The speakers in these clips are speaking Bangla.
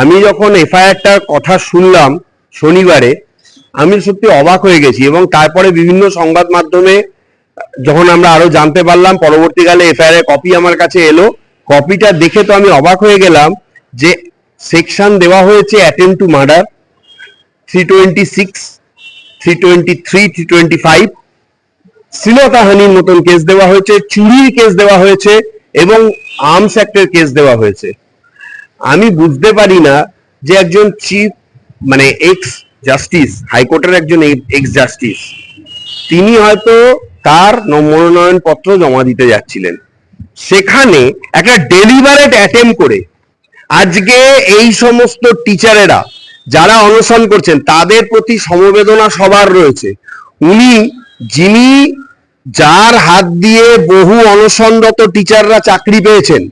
আমি যখন এফআইআরটার কথা শুনলাম শনিবারে, আমি সত্যি অবাক হয়ে গেছি এবং তারপরে বিভিন্ন সংবাদ মাধ্যমে যখন আমরা আরও জানতে পারলাম, পরবর্তীকালে এফআইআর এর কপি আমার কাছে এলো। কপিটা দেখে তো আমি অবাক হয়ে গেলাম যে সেকশন দেওয়া হয়েছে attempt to murder three twenty six three twenty three three twenty five শ্লীলতাহানির মতন কেস দেওয়া হয়েছে, চুরির কেস দেওয়া হয়েছে এবং আর্মস অ্যাক্টের কেস দেওয়া হয়েছে। আমি বুঝতে পারি না যে একজন চিফ মানে এক্স জাস্টিস হাইকোর্টের একজন এক্স জাস্টিস তিনি হয়তো তার মনোনয়ন পত্র জমা দিতে যাচ্ছিলেন। সেখানে একটা ডেলিভারেট অ্যাটেম্প করে আজকে এই সমস্ত টিচারেরা যারা অনশন করছেন, তাদের প্রতি সমবেদনা সবার রয়েছে। উনি, যিনি যার হাত দিয়ে বহু অনশনরত টিচাররা চাকরি পেয়েছেন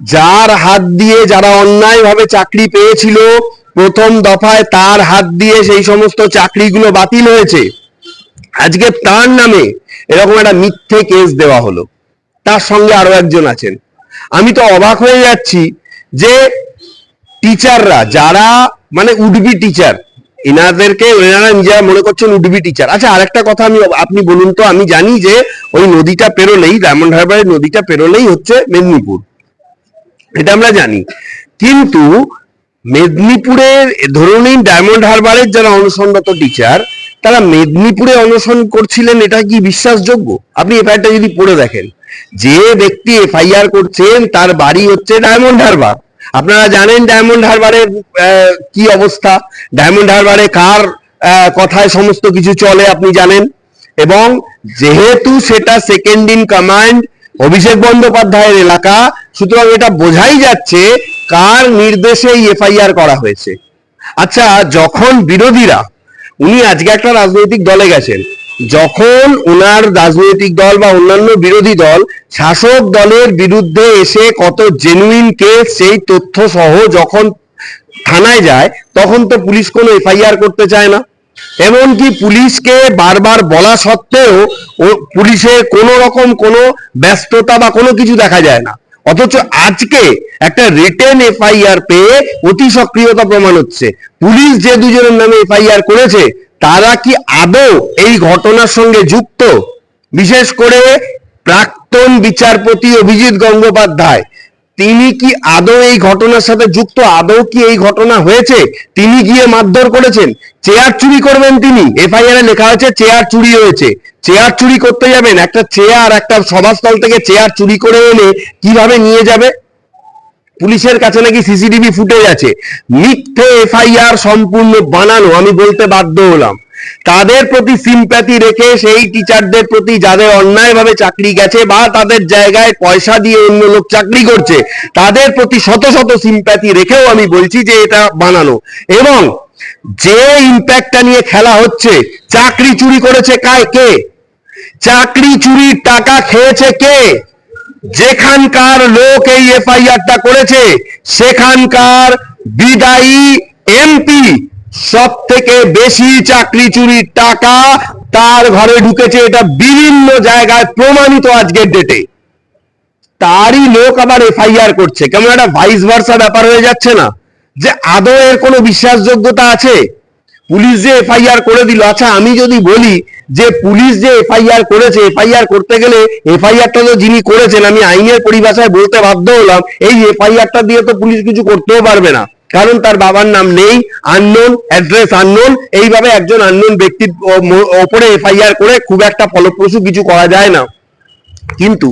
যার হাত দিয়ে যারা অন্যায়ভাবে চাকরি পেয়েছিল, প্রথম দফায় তার হাত দিয়ে সেই সমস্ত চাকরিগুলো বাতিল হয়েছে। আজকে তার নামে এরকম একটা মিথ্যে কেস দেওয়া হলো। তার সঙ্গে আরও একজন আছেন। আমি তো অবাক হয়ে যাচ্ছি যে টিচাররা, যারা মানে উডবি টিচার, এনাদেরকে, এনারা নিজেরা মনে করছেন উডবি টিচার। আচ্ছা আরেকটা কথা আমি, আপনি বলুন তো, আমি জানি যে ওই নদীটা পেরোলেই, ডায়মন্ড হারবারের নদীটা পেরোলেই হচ্ছে মেদিনীপুর। এটা আমরা জানি। কিন্তু মেদিনীপুরের, ধরুন এই ডায়মন্ড হারবারের যারা অনশনরত টিচার তারা মেদিনীপুরে অনশন করছিলেন, এটা কি বিশ্বাসযোগ্য? আপনি এফআইআরটা যদি পড়ে দেখেন, যে ব্যক্তি এফআইআর করছেন, তার বাড়ি হচ্ছে ডায়মন্ড হারবার। আপনারা জানেন ডায়মন্ড হারবারের কি অবস্থা? ডায়মন্ড হারবারে কার কথায় সমস্ত কিছু চলে, আপনি জানেন। এবং যেহেতু সেটা সেকেন্ড ইন কমান্ড অভিষেক বন্দ্যোপাধ্যায়ের এলাকা, সুতরাং এটা বোঝাই যাচ্ছে কার নির্দেশে এফআইআর করা হয়েছে। আচ্ছা যখন বিরোধীরা, উনি আজকে একটা রাজনৈতিক দলে গেছেন, যখন ওনার রাজনৈতিক দল বা অন্যান্য বিরোধী দল শাসক দলের বিরুদ্ধে এসে কত জেনুইন কেস সেই তথ্য সহ যখন থানায় যায়, তখন তো পুলিশ কোনো এফআইআর করতে চায় না। এমনকি পুলিশকে বারবার বলা সত্ত্বেও ও পুলিশের কোনো রকম কোনো ব্যস্ততা বা কোনো কিছু দেখা যায় না। অথচ আজকে একটা রিটেন এফআইআর পেয়ে অতি সক্রিয়তা প্রমাণ হচ্ছে। পুলিশ যে দুজনের নামে এফআইআর করেছে, তারা কি আদৌ এই ঘটনার সঙ্গে যুক্ত? বিশেষ করে প্রাক্তন বিচারপতি অভিজিৎ গঙ্গোপাধ্যায়। তিনি কি আদৌ এই ঘটনার সাথে যুক্ত? আদৌ কি এই ঘটনা হয়েছে? তিনি গিয়ে মারধর করেছেন? চেয়ার চুরি করবেন তিনি। এফআইআর এ লেখা হয়েছে, চেয়ার চুরি হয়েছে। চেয়ার চুরি করতে যাবেন? একটা চেয়ার, একটা সভাস্থল থেকে চেয়ার চুরি করে এনে কীভাবে নিয়ে যাবে? পুলিশের কাছে নাকি সিসিটিভি ফুটেজ আছে। মিথ্যে এফআইআর সম্পূর্ণ বানানো, আমি বলতে বাধ্য হলাম। তাদের প্রতি সিম্প্যাথি রেখে সেই টিচারদের প্রতি যাদের অন্যায়ভাবে চাকরি গেছে বা তাদের জায়গায় পয়সা দিয়ে অন্য লোক চাকরি করছে, তাদের প্রতি শত শত সিম্প্যাথি রেখেও আমি বলছি যে এটা বানানো। এবং যে ইম্প্যাক্টটা নিয়ে খেলা হচ্ছে, চাকরি চুরি করেছে কায়, কে? চাকরি চুরির টাকা খেয়েছে কে? যেখানকার লোক এই এফআইআরটা করেছে, সেখানকার বিদায়ী এমপি সব থেকে বেশি চাকরি চুরির টাকা তার ঘরে ঢুকেছে এটা বিভিন্ন জায়গায় প্রমাণিত আজকের ডেটে তারই লোক আবার এফআইআর করছে। কেমন একটা ভাইস ভার্সা ব্যাপার হয়ে যাচ্ছে না? যে আদৌ এর কোনো বিশ্বাসযোগ্যতা আছে? পুলিশ যে এফআইআর করে দিল। আচ্ছা আমি যদি বলি যে পুলিশ যে এফআইআর করেছে, এফআইআর করতে গেলে এফআইআরটা তো যিনি করেছেন, আমি আইনের পরিভাষায় বলতে বাধ্য হলাম, এই এফআইআরটা দিয়ে তো পুলিশ কিছু করতেও পারবে না। কারণ তার বাবার নাম নেই আননোন অ্যাড্রেস আননোন এইভাবে একজন আননোন ব্যক্তির ওপরে এফআইআর করে খুব একটা ফলপ্রসূ কিছু করা যায় না। কিন্তু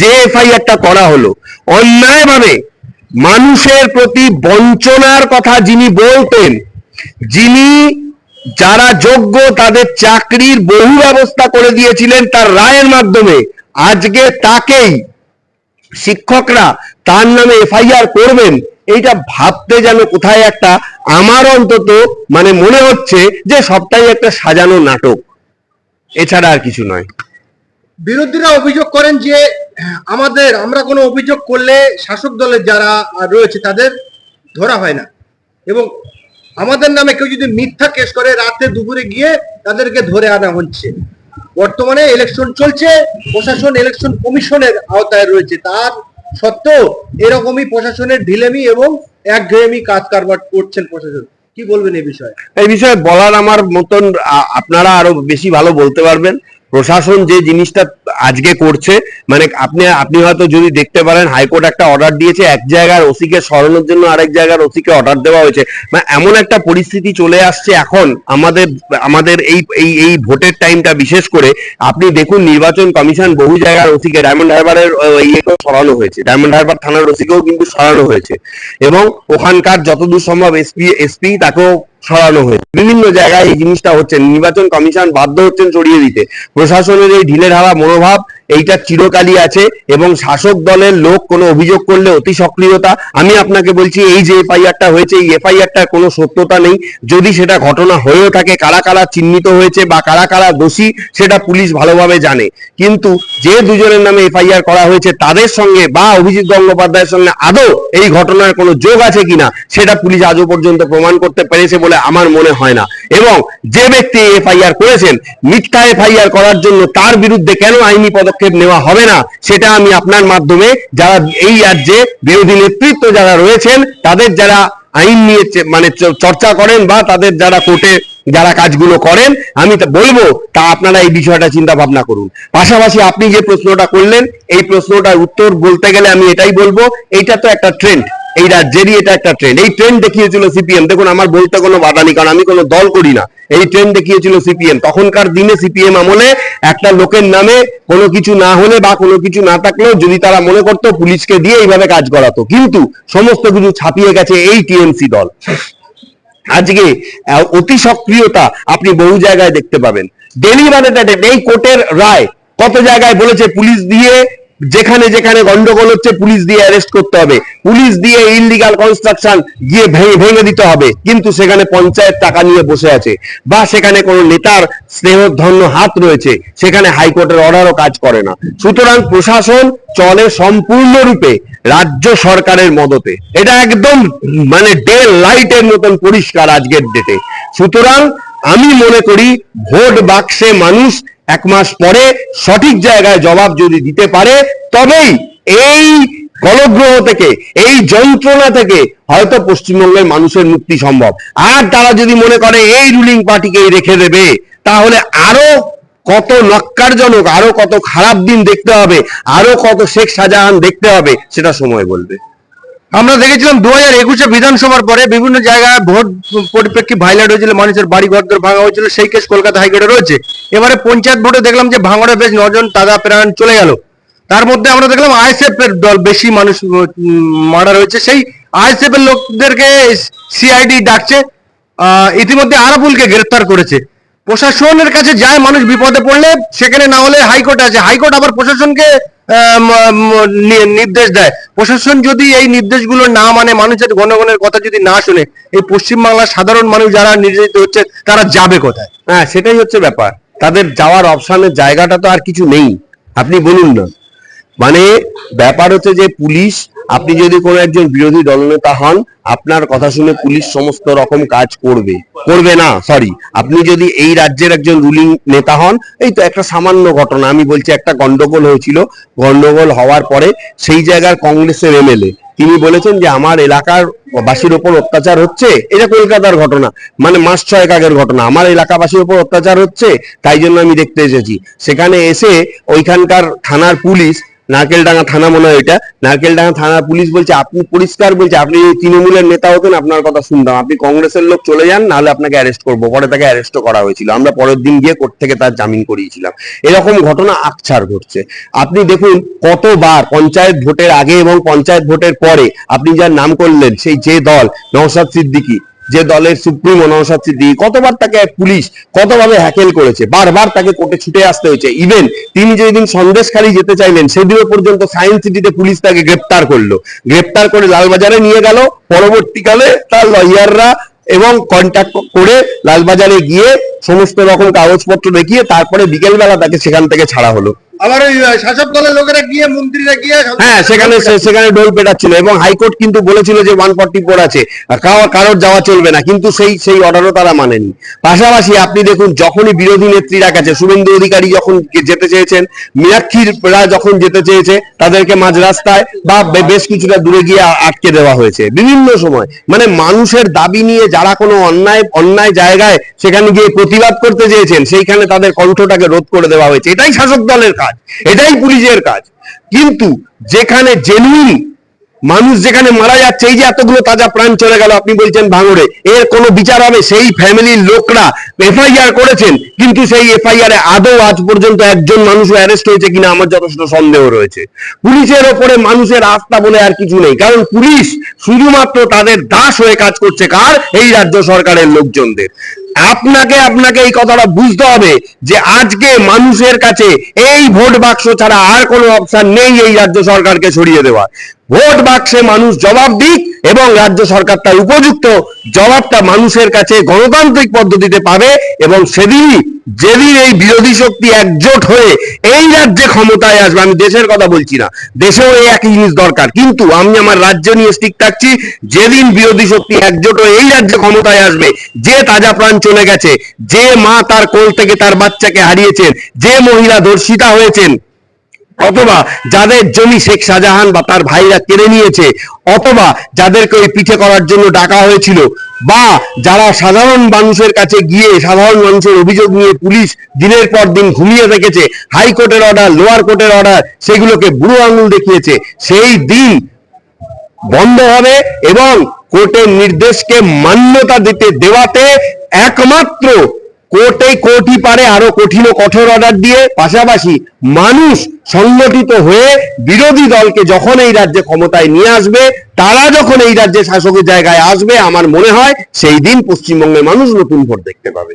যে এফআইআরটা করা হলো, অন্যায়ভাবে মানুষের প্রতি বঞ্চনার কথা যিনি বলতেন, যিনি যারা যোগ্য তাদের চাকরির বহু ব্যবস্থা করে দিয়েছিলেন তার রায়ের মাধ্যমে, আজকে তাকেই শিক্ষকরা তার নামে এফআইআর করবেন এইটা ভাবতে যেন কোথায় একটা আমার অন্তত মানে মনে হচ্ছে যে সবটাই একটা সাজানো নাটক। এছাড়া আর কিছু নয়। বিরোধীরা অভিযোগ করেন যে, আমাদের, আমরা কোনো অভিযোগ করলে শাসক দলের যারা রয়েছে তাদের ধরা হয় না। এবং আমাদের নামে কেউ যদি মিথ্যা কেস করে, রাতে দুপুরে গিয়ে তাদেরকে ধরে আনা হচ্ছে। বর্তমানে ইলেকশন চলছে, প্রশাসন ইলেকশন কমিশনের আওতায় রয়েছে। তার সত্ত্বেও এরকমই প্রশাসনের ঢিলেমি এবং একঘেয়েমি কাজ কারবার করছেন প্রশাসন। কি বলবেন এই বিষয়ে? এই বিষয়ে বলার আমার মতন আপনারা আরও বেশি ভালো বলতে পারবেন। প্রশাসন যে জিনিসটা আজকে করছে মানে আপনি আপনি হয়তো যদি দেখতে পারেন, হাইকোর্ট একটা অর্ডার দিয়েছে, এক জায়গার ওসিকে সরানোর জন্য আরেক জায়গার ওসিকে অর্ডার দেওয়া হয়েছে। মানে এমন একটা পরিস্থিতি চলে আসছে এখন আমাদের আমাদের এই এই এই ভোটের টাইমটা বিশেষ করে। আপনি দেখুন, নির্বাচন কমিশন বহু জায়গার ওসিকে ডায়মন্ড হারবারের ইয়েকেও সরানো হয়েছে। ডায়মন্ড হারবার থানার ওসিকেও কিন্তু সরানো হয়েছে। এবং ওখানকার যতদূর সম্ভব এসপি এসপি তাকেও সরানো হয়েছে বিভিন্ন জায়গায় এই জিনিসটা হচ্ছে। নির্বাচন কমিশন বাধ্য হচ্ছেন সরিয়ে দিতে। প্রশাসনের এই ঢিলেঢালা মনোভাব এইটা চিরকালই আছে এবং শাসক দলের লোক কোনো অভিযোগ করলে অতি সক্রিয়তা। আমি আপনাকে বলছি, এই যে এফআইআরটা হয়েছে, এই এফআইআরটা কোনো সত্যতা নেই। যদি সেটা ঘটনা হয়েও থাকে, কারা কারা চিহ্নিত হয়েছে বা কারা কারা দোষী, সেটা পুলিশ ভালোভাবে জানে। কিন্তু যে দুজনের নামে এফআইআর করা হয়েছে, তাদের সঙ্গে বা অভিজিৎ গঙ্গোপাধ্যায়ের সঙ্গে আদৌ এই ঘটনার কোনো যোগ আছে কিনা, সেটা পুলিশ আজও পর্যন্ত প্রমাণ করতে পেরেছে বলে আমার মনে হয় না। এবং যে ব্যক্তি এফআইআর করেছেন, মিথ্যা এফআইআর করার জন্য তার বিরুদ্ধে কেন আইনি পদক্ষেপ নেওয়া হবে না, সেটা আমি আপনার মাধ্যমে যারা এই রাজ্যে বিরোধী নেতৃত্ব যারা রয়েছেন, তাদের যারা আইন নিয়ে মানে চর্চা করেন বা তাদের যারা কোর্টে যারা কাজগুলো করেন, আমি বলব, তা আপনারা এই বিষয়টা চিন্তা ভাবনা করুন। পাশাপাশি আপনি যে প্রশ্নটা করলেন, এই প্রশ্নটার উত্তর বলতে গেলে আমি এটাই বলব, এইটা তো একটা ট্রেন্ড এই রাজ্যেরই এটা একটা ট্রেন্ড এই ট্রেন্ড দেখিয়েছিল সিপিএম দেখুন, আমার বলতে কোনো বাধা নেই, কারণ আমি কোনো দল করি না। এই ট্রেন্ড দেখিয়েছিল সিপিএম তখনকার দিনে সিপিএম আমলে একটা লোকের নামে কোনো কিছু না হলে বা কোনো কিছু না থাকলেও যদি তারা মনে করতো, পুলিশকে দিয়ে এইভাবে কাজ করাতো। কিন্তু সমস্ত কিছু ছাপিয়ে গেছে এই টিএমসি দল। আজকে অতি সক্রিয়তা আপনি বহু জায়গায় দেখতে পাবেন। ডেলি মানে এই কোর্টের রায়, কত জায়গায় বলেছে, পুলিশ দিয়ে যেখানে যেখানে গন্ডগোল হচ্ছে, পুলিশ দিয়ে অ্যারেস্ট করতে হবে। পুলিশ দিয়ে ইনলিগাল কনস্ট্রাকশন গিয়ে ভেঙে ভেঙে দিতে হবে। কিন্তু সেখানে পঞ্চায়েত টাকা নিয়ে বসে আছে। বা সেখানে কোনো নেতার স্নেহধন্য হাত রয়েছে। সেখানে হাইকোর্টের অর্ডারও কাজ করে না। সুতরাং প্রশাসন চলে সম্পূর্ণরূপে রাজ্য সরকারের মদতে। এটা একদম মানে ডে লাইটের মতন পরিষ্কার আজকের ডেটে সুতরাং আমি মনে করি, ভোট বাক্সে মানুষ এক মাস পরে সঠিক জায়গায় জবাব যদি দিতে পারে, তবেই এই গলগ্রহ থেকে, এই যন্ত্রণা থেকে হয়তো পশ্চিমবঙ্গের মানুষের মুক্তি সম্ভব। আর তারা যদি মনে করে এই রুলিং পার্টিকেই রেখে দেবে, তাহলে আরও কত নক্কারজনক আরও কত খারাপ দিন দেখতে হবে, আরও কত শেখ শাহজাহান দেখতে হবে, সেটা সময় বলবে। আমরা দেখেছিলাম দু হাজার একুশে বিধানসভার পরে বিভিন্ন জায়গায় ভোট পরিপ্রেক্ষী ভাইলাট হয়েছিল, মানুষের বাড়ি ঘর ভাঙা হয়েছিল, সেই কেস কলকাতা হাইকোর্টে রয়েছে। এবারে পঞ্চায়েত ভোটে দেখলাম যে ভাঙড়ে বেশ নজন তাজা প্রাণ চলে গেল। তার মধ্যে আমরা দেখলাম আইএসএফ এর দল বেশি মানুষ মার্ডার রয়েছে। সেই আইএসএফ এর লোকদেরকে সিআইডি ডাকছে ইতিমধ্যে আরাবুলকে গ্রেফতার করেছে। প্রশাসনের কাছে যায়, মানুষ বিপদে পড়লে সেখানে না হলে হাইকোর্ট আছে। হাইকোর্ট আবার প্রশাসনকে নির্দেশ দেয়। প্রশাসন যদি এই নির্দেশগুলো না মানে মানুষের গণগণের কথা যদি না শুনে, এই পশ্চিমবাংলার সাধারণ মানুষ যারা নির্যাতিত হচ্ছে, তারা যাবে কোথায়? হ্যাঁ সেটাই হচ্ছে ব্যাপার। তাদের যাওয়ার অপশানের জায়গাটা তো আর কিছু নেই। আপনি বলুন না। মানে ব্যাপার হচ্ছে যে পুলিশ আপনি যদি কোনো একজন বিরোধী দলনেতা হন, আপনার কথা শুনে পুলিশ সমস্ত রকম কাজ করবে। করবে না সরি আপনি যদি এই রাজ্যের একজন রুলিং নেতা হন, এই তো একটা সামান্য ঘটনা, আমি বলছি একটা গন্ডগোল হয়েছিল। গন্ডগোল হওয়ার পরে সেই জায়গার কংগ্রেসের এমএলএ, তিনি বলেছেন যে আমার এলাকার বাসীর ওপর অত্যাচার হচ্ছে। এটা কলকাতার ঘটনা মানে মাস ছয়েক আগের ঘটনা। আমার এলাকাবাসীর ওপর অত্যাচার হচ্ছে, তাই জন্য আমি দেখতে এসেছি। সেখানে এসে ওইখানকার থানার পুলিশ নারকেলডাঙ্গা থানা মনে হয় এটা। নারকেলডাঙ্গা থানার পুলিশ বলছে, আপনি পরিষ্কার বলছে, আপনি তৃণমূলের নেতা হতেন, আপনার কথা শুনতাম। আপনি কংগ্রেসের লোক চলে যান, নাহলে আপনাকে অ্যারেস্ট করব। পরে তাকে অ্যারেস্টও করা হয়েছিল। আমরা পরের দিন গিয়ে কোর্ট থেকে তার জামিন করিয়েছিলাম। এরকম ঘটনা আকছার ঘটছে। আপনি দেখুন, কতবার পঞ্চায়েত ভোটের আগে এবং পঞ্চায়েত ভোটের পরে আপনি যার নাম করলেন, সেই যে দল, নওশাদ সিদ্দিকী যে দলের সুপ্রিমো নওশাদ সিদ্দিকী কতবার তাকে পুলিশ কতভাবে হ্যাকেল করেছে, বারবার তাকে কোর্টে ছুটে আসতে হয়েছে। ইভেন তিনি যেদিন সন্দেশখালী যেতে চাইলেন, সেদিনও পর্যন্ত সায়েন্স সিটিতে পুলিশ তাকে গ্রেপ্তার করল। গ্রেপ্তার করে লালবাজারে নিয়ে গেল। পরবর্তীকালে তার লয়াররা এবং কন্ট্যাক্ট করে লালবাজারে গিয়ে সমস্ত রকম কাগজপত্র দেখিয়ে তারপরে বিকেলবেলা তাকে সেখান থেকে ছাড়া হলো। হ্যাঁ ডোল পেটাচ্ছিল এবং কারোর যাওয়া চলবে না, কিন্তু সেই সেই অর্ডারও তারা মানেনি। পাশাপাশি আপনি দেখুন, যখনই বিরোধী নেত্রীরা গেছে, শুভেন্দু অধিকারী যখন যেতে চেয়েছেন, মীনাক্ষীরা যখন যেতে চেয়েছে, তাদেরকে মাঝ রাস্তায় বা বেশ কিছুটা দূরে গিয়ে আটকে দেওয়া হয়েছে। বিভিন্ন সময় মানে মানুষের দাবি নিয়ে যারা কোনো অন্যায় অন্যায় জায়গায় সেখানে গিয়ে প্রতিবাদ করতে চেয়েছেন, সেইখানে তাদের কণ্ঠটাকে রোধ করে দেওয়া হয়েছে। এটাই শাসক দলের কাজ এটাই পুলিশের কাজ। কিন্তু যেখানে জেনুইন মানুষ যেখানে মারা যাচ্ছে, এই যে এতগুলো তাজা প্রাণ চলে গেল, আপনি বলছেন ভাঙড়ে, এর কোনো বিচার হবে? সেই ফ্যামিলির লোকরা এফআইআর করেছেন, কিন্তু সেই এফআইআর এ আদৌ আজ পর্যন্ত একজন মানুষ অ্যারেস্ট হয়েছে কিনা আমার যথেষ্ট সন্দেহ রয়েছে। পুলিশের ওপরে মানুষের আস্থা বলে আর কিছু নেই, কারণ পুলিশ শুধুমাত্র তাদের দাস হয়ে কাজ করছে কার? এই রাজ্য সরকারের লোকজনদের। আপনাকে আপনাকে এই কথাটা বুঝতে হবে যে আজকে মানুষের কাছে এই ভোট বাক্স ছাড়া আর কোনো অপশন নেই এই রাজ্য সরকারকে সরিয়ে দেওয়া ভোট বাক্সে মানুষ জবাব দিক এবং রাজ্য সরকার তার উপযুক্ত জবাবটা মানুষের কাছে গণতান্ত্রিক পদ্ধতিতে পাবে এবং সেদিনই, যেদিন এই বিরোধী শক্তি একজোট হয়ে এই রাজ্যে ক্ষমতায় আসবে, আমি দেশের কথা বলছি না, দেশেও এই একই জিনিস দরকার। কিন্তু আমি আমার রাজ্য নিয়ে স্টিক থাকছি, যেদিন বিরোধী শক্তি একজোট হয়ে এই রাজ্যে ক্ষমতায় আসবে, যে তাজা প্রাণ চলে গেছে, যে মা তার কোল থেকে তার বাচ্চাকে হারিয়েছেন, যে মহিলা ধর্ষিতা হয়েছেন অথবা যাদের জমি শেখ শাহজাহান বা তার ভাইরা কেড়ে নিয়েছে, অথবা যাদেরকে ওই পিঠে করার জন্য ডাকা হয়েছিল, বা যারা সাধারণ মানুষের কাছে গিয়ে সাধারণ মানুষের অভিযোগ নিয়ে পুলিশ দিনের পর দিন ঘুমিয়ে রেখেছে হাইকোর্টের অর্ডার লোয়ার কোর্টের অর্ডার সেগুলোকে বুড়ো আঙুল দেখিয়েছে, সেই দিন বন্ধ হবে এবং কোর্টের নির্দেশকে মান্যতা দিতে দেওয়াতে একমাত্র কোর্টে কোর্টই পারে, আরও কঠিন ও কঠোর অর্ডার দিয়ে। পাশাপাশি মানুষ সংগঠিত হয়ে বিরোধী দলকে যখন এই রাজ্যে ক্ষমতায় নিয়ে আসবে, তারা যখন এই রাজ্যে শাসকের জায়গায় আসবে, আমার মনে হয় সেই দিন পশ্চিমবঙ্গের মানুষ নতুন ভোট দেখতে পাবে।